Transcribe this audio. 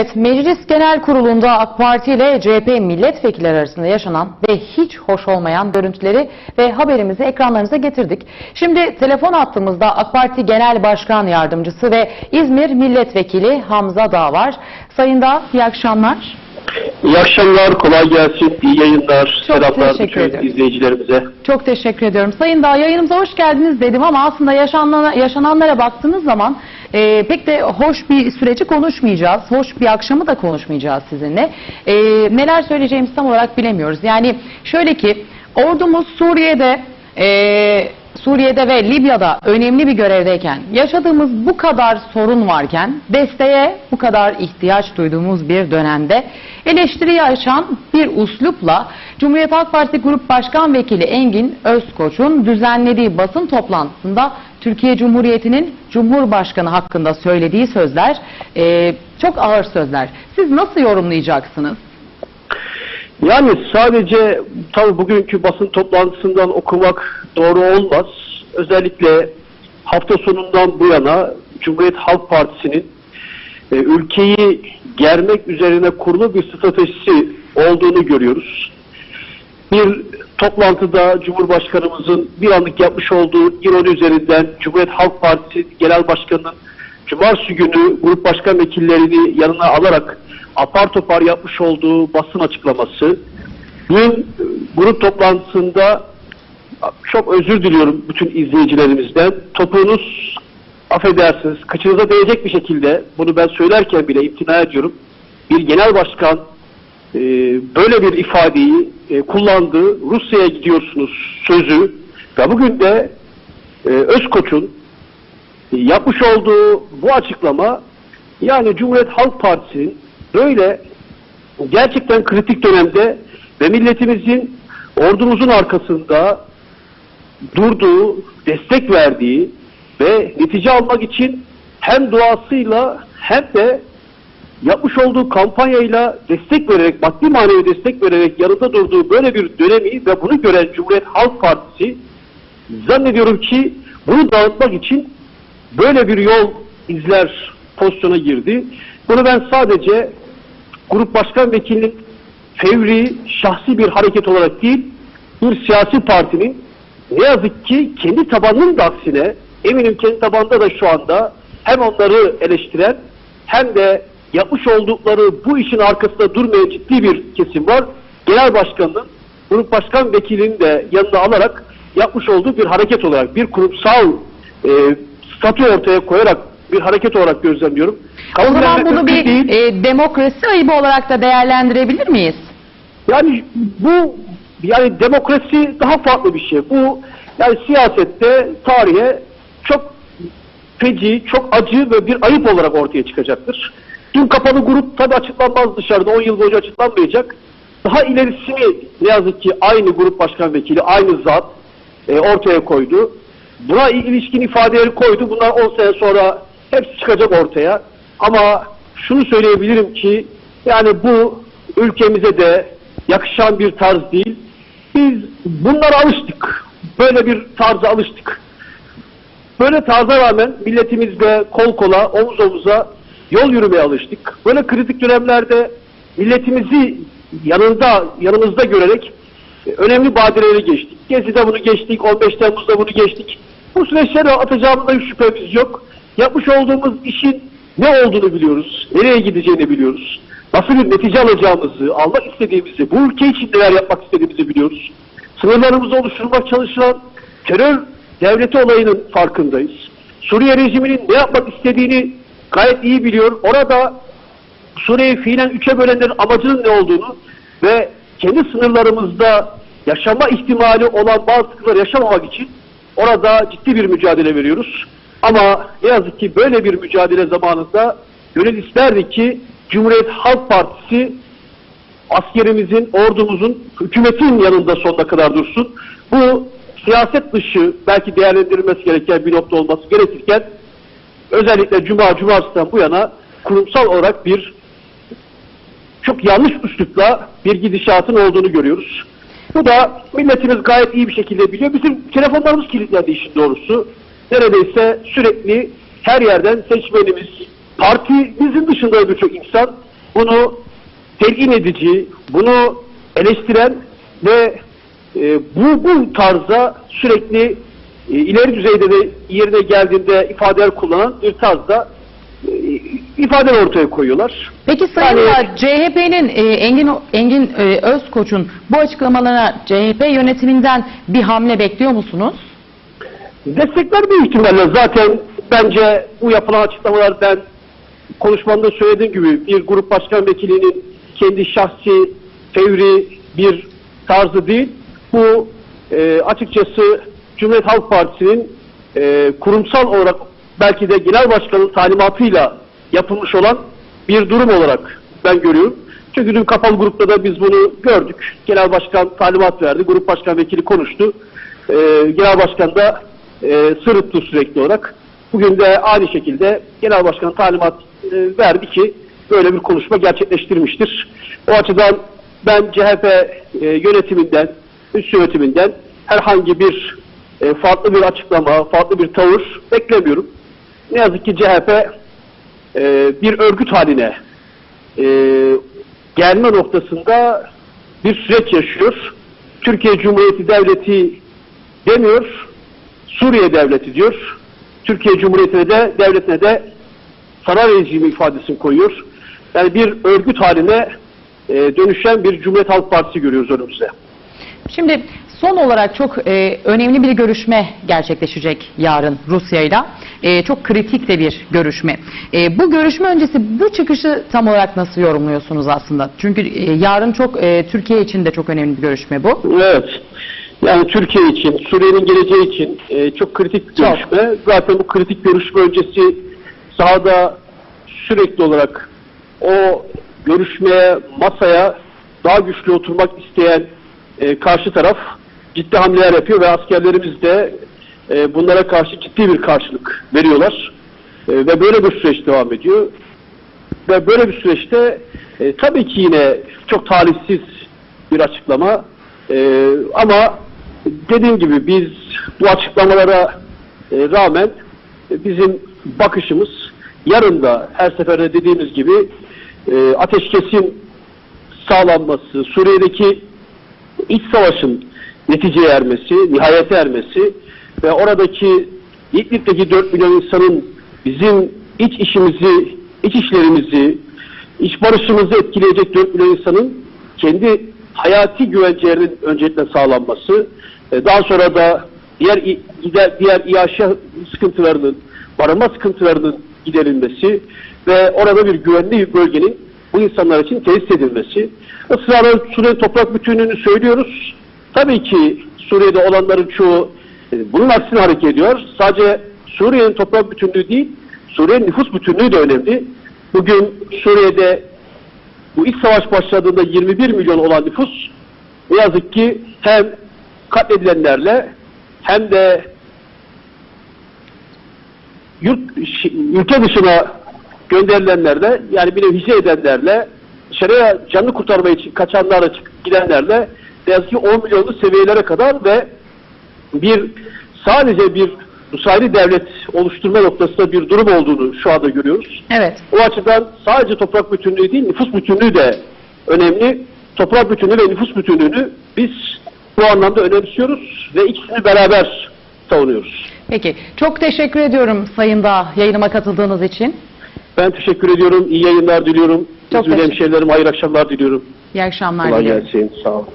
Evet, Meclis Genel Kurulu'nda AK Parti ile CHP milletvekilleri arasında yaşanan ve hiç hoş olmayan görüntüleri ve haberimizi ekranlarınıza getirdik. Şimdi telefon attığımızda AK Parti Genel Başkan Yardımcısı ve İzmir Milletvekili Hamza Dağ var. Sayın Dağ, iyi akşamlar. İyi akşamlar, kolay gelsin, iyi yayınlar, Çok selamlar teşekkür bütün ederim. izleyicilerimize. Çok teşekkür ediyorum. Sayın Dağ yayınımıza hoş geldiniz dedim ama aslında yaşanan, yaşananlara baktığınız zaman e, pek de hoş bir süreci konuşmayacağız. Hoş bir akşamı da konuşmayacağız sizinle. E, neler söyleyeceğimizi tam olarak bilemiyoruz. Yani şöyle ki ordumuz Suriye'de e, Suriye'de ve Libya'da önemli bir görevdeyken yaşadığımız bu kadar sorun varken desteğe bu kadar ihtiyaç duyduğumuz bir dönemde eleştiriyi aşan bir uslupla Cumhuriyet Halk Partisi Grup Başkan Vekili Engin Özkoç'un düzenlediği basın toplantısında Türkiye Cumhuriyeti'nin Cumhurbaşkanı hakkında söylediği sözler e, çok ağır sözler. Siz nasıl yorumlayacaksınız? Yani sadece tabii bugünkü basın toplantısından okumak doğru olmaz. Özellikle hafta sonundan bu yana Cumhuriyet Halk Partisi'nin e, ülkeyi germek üzerine kurulu bir stratejisi olduğunu görüyoruz. Bir toplantıda Cumhurbaşkanımızın bir anlık yapmış olduğu ironi üzerinden Cumhuriyet Halk Partisi Genel Başkanı'nın Cumartesi günü grup başkan vekillerini yanına alarak apar topar yapmış olduğu basın açıklaması. Dün grup toplantısında çok özür diliyorum bütün izleyicilerimizden. Topuğunuz affedersiniz kıçınıza değecek bir şekilde bunu ben söylerken bile imtina ediyorum. Bir genel başkan e, böyle bir ifadeyi e, kullandı. Rusya'ya gidiyorsunuz sözü ve bugün de e, Özkoç'un e, yapmış olduğu bu açıklama yani Cumhuriyet Halk Partisi'nin böyle gerçekten kritik dönemde ve milletimizin ordumuzun arkasında durduğu, destek verdiği ve netice almak için hem duasıyla hem de yapmış olduğu kampanyayla destek vererek, maddi manevi destek vererek yanında durduğu böyle bir dönemi ve bunu gören Cumhuriyet Halk Partisi zannediyorum ki bunu dağıtmak için böyle bir yol izler pozisyona girdi. Bunu ben sadece grup başkan vekilinin fevri, şahsi bir hareket olarak değil, bir siyasi partinin ne yazık ki kendi tabanının da aksine, eminim kendi tabanında da şu anda hem onları eleştiren hem de yapmış oldukları bu işin arkasında durmayan ciddi bir kesim var. Genel başkanının, grup başkan vekilinin de yanına alarak yapmış olduğu bir hareket olarak, bir kurumsal e, statü ortaya koyarak bir hareket olarak gözlemliyorum. O Kabul zaman edilebilir bunu bir değil. e, demokrasi ayıbı olarak da değerlendirebilir miyiz? Yani bu yani demokrasi daha farklı bir şey. Bu yani siyasette tarihe çok feci, çok acı ve bir ayıp olarak ortaya çıkacaktır. Dün kapalı grup tabi açıklanmaz dışarıda 10 yıl boyunca açıklanmayacak. Daha ilerisini ne yazık ki aynı grup başkan vekili, aynı zat e, ortaya koydu. Buna ilişkin ifadeleri koydu. Bunlar 10 sene sonra hepsi çıkacak ortaya. Ama şunu söyleyebilirim ki yani bu ülkemize de yakışan bir tarz değil. Biz bunlara alıştık. Böyle bir tarza alıştık. Böyle tarza rağmen milletimizle kol kola, omuz omuza yol yürümeye alıştık. Böyle kritik dönemlerde milletimizi yanında, yanımızda görerek e, önemli badireleri geçtik. Gezi'de bunu geçtik, 15 Temmuz'da bunu geçtik. Bu süreçlere atacağımızda hiç şüphemiz yok. Yapmış olduğumuz işin ne olduğunu biliyoruz, nereye gideceğini biliyoruz. Nasıl bir netice alacağımızı, almak istediğimizi, bu ülke için neler yapmak istediğimizi biliyoruz. Sınırlarımızı oluşturmak çalışılan terör devleti olayının farkındayız. Suriye rejiminin ne yapmak istediğini gayet iyi biliyor. Orada Suriye'yi fiilen üçe bölenlerin amacının ne olduğunu ve kendi sınırlarımızda yaşama ihtimali olan bazı sıkıntılar yaşamamak için orada ciddi bir mücadele veriyoruz. Ama ne yazık ki böyle bir mücadele zamanında gönül isterdi ki Cumhuriyet Halk Partisi askerimizin, ordumuzun, hükümetin yanında sonuna kadar dursun. Bu siyaset dışı belki değerlendirilmesi gereken bir nokta olması gerekirken özellikle Cuma, Cumartesi'den bu yana kurumsal olarak bir çok yanlış üslupla bir gidişatın olduğunu görüyoruz. Bu da milletimiz gayet iyi bir şekilde biliyor. Bizim telefonlarımız kilitlendi işin doğrusu. Neredeyse sürekli her yerden seçmenimiz, partimizin dışında birçok insan bunu telkin edici, bunu eleştiren ve e, bu bu tarzda sürekli e, ileri düzeyde de yerine geldiğinde ifadeler kullanan bir tarzda e, ifadeler ortaya koyuyorlar. Peki Sayın Yani- Vaat, CHP'nin e, Engin Engin e, Özkoç'un bu açıklamalarına CHP yönetiminden bir hamle bekliyor musunuz? Destekler büyük ihtimalle zaten bence bu yapılan açıklamalar ben konuşmamda söylediğim gibi bir grup başkan vekilinin kendi şahsi fevri bir tarzı değil. Bu e, açıkçası Cumhuriyet Halk Partisi'nin e, kurumsal olarak belki de genel başkanın talimatıyla yapılmış olan bir durum olarak ben görüyorum. Çünkü dün kapalı grupta da biz bunu gördük. Genel başkan talimat verdi, grup başkan vekili konuştu. E, genel başkan da e, sırıttı sürekli olarak. Bugün de aynı şekilde genel başkan talimat e, verdi ki böyle bir konuşma gerçekleştirmiştir. O açıdan ben CHP e, yönetiminden, üst yönetiminden herhangi bir e, farklı bir açıklama, farklı bir tavır beklemiyorum. Ne yazık ki CHP bir örgüt haline gelme noktasında bir süreç yaşıyor. Türkiye Cumhuriyeti Devleti demiyor, Suriye Devleti diyor. Türkiye Cumhuriyeti'ne de devletine de saray rejimi ifadesini koyuyor. Yani bir örgüt haline e, dönüşen bir Cumhuriyet Halk Partisi görüyoruz önümüzde. Şimdi son olarak çok e, önemli bir görüşme gerçekleşecek yarın Rusya'yla. E, çok kritik de bir görüşme. E, bu görüşme öncesi bu çıkışı tam olarak nasıl yorumluyorsunuz aslında? Çünkü e, yarın çok e, Türkiye için de çok önemli bir görüşme bu. Evet. Yani Türkiye için, Suriye'nin geleceği için e, çok kritik bir Çok. görüşme. Zaten bu kritik görüşme öncesi sahada sürekli olarak o görüşmeye, masaya daha güçlü oturmak isteyen e, karşı taraf ciddi hamleler yapıyor ve askerlerimiz de e, bunlara karşı ciddi bir karşılık veriyorlar. E, ve böyle bir süreç devam ediyor. Ve böyle bir süreçte e, tabii ki yine çok talihsiz bir açıklama. E, ama dediğim gibi biz bu açıklamalara e, rağmen e, bizim bakışımız yarın da her seferde dediğimiz gibi e, ateşkesin sağlanması, Suriye'deki iç savaşın neticeye ermesi, nihayete ermesi ve oradaki İdlib'deki 4 milyon insanın bizim iç işimizi, iç işlerimizi, iç barışımızı etkileyecek 4 milyon insanın kendi hayati güvencelerinin öncelikle sağlanması, daha sonra da diğer i- diğer, iaşe sıkıntılarının, barınma sıkıntılarının giderilmesi ve orada bir güvenli bir bölgenin bu insanlar için tesis edilmesi. Israrla Suriye toprak bütünlüğünü söylüyoruz. Tabii ki Suriye'de olanların çoğu e, bunun aksine hareket ediyor. Sadece Suriye'nin toprak bütünlüğü değil, Suriye'nin nüfus bütünlüğü de önemli. Bugün Suriye'de bu iç savaş başladığında 21 milyon olan nüfus ne yazık ki hem katledilenlerle hem de yurt, ülke dışına gönderilenlerle yani bir nevi hicret edenlerle dışarıya canlı kurtarma için kaçanlarla gidenlerle ne yazık ki 10 milyonlu seviyelere kadar ve bir sadece bir Nusayri devlet oluşturma noktasında bir durum olduğunu şu anda görüyoruz. Evet. O açıdan sadece toprak bütünlüğü değil, nüfus bütünlüğü de önemli. Toprak bütünlüğü ve nüfus bütünlüğünü biz bu anlamda önemsiyoruz ve ikisini beraber savunuyoruz. Peki. Çok teşekkür ediyorum Sayın Dağ yayınıma katıldığınız için. Ben teşekkür ediyorum. İyi yayınlar diliyorum. Çok Üzgün teşekkür- hemşehrilerim hayırlı akşamlar diliyorum. İyi akşamlar Kolay diliyorum. gelsin. Sağ olun.